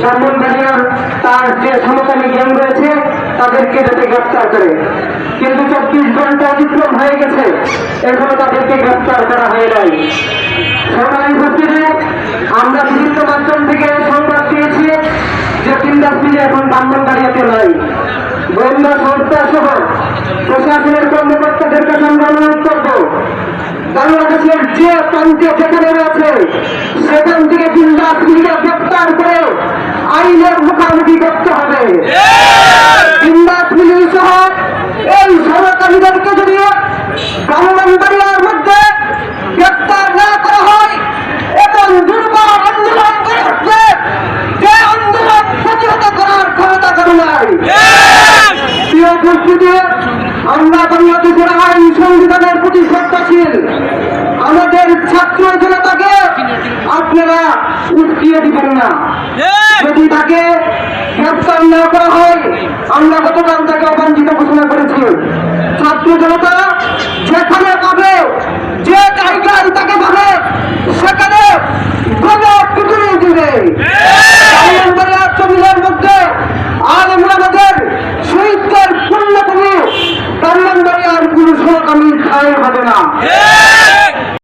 ব্রাহ্মণবাড়িয়ার তার যে সমকামী গ্যাং রয়েছে, তাদেরকে যাতে গ্রেপ্তার করে। কিন্তু চব্বিশ ঘণ্টা অতিক্রম হয়ে গেছে। এখনও তাদেরকে গ্রেপ্তার করা হয় নাই। আমরা বিভিন্ন মাধ্যম থেকে সংবাদ পেয়েছি যে বিন্দাস মিলি এখন ব্রাহ্মণবাড়িয়াতে নাই। গোয়েন্দা সংস্থা সহ প্রশাসনের কর্মকর্তাদের কাছে আমরা অনুরোধ বাংলাদেশের যে প্রান্তে যেখানে রয়েছে, সেখান থেকে বিন্দাস মিলিয়ে গ্রেপ্তার করে আইনের মুখোমুখি করতে হবে। মিলি সহ এই যদি ব্রাহ্মণবাড়িয়ার মধ্যে গ্রেপ্তার না করা হয় দুর্বল আন্দোলন যে আন্দোলন প্রতিহত করার ক্ষমতা করে নাই। প্রিয় উপস্থিতি, আমরা বাংলাদেশের আইন সংবিধানের প্রতি শ্রদ্ধাশীল আমাদের ছাত্র জনতাকে আপনারা উস্কিয়ে দিবেন না। যদি তাকে গ্রেপ্তার না করা হয় আমরা গতকাল তাকে অবাঞ্ছিত ঘোষণা করেছি। ছাত্র জনতা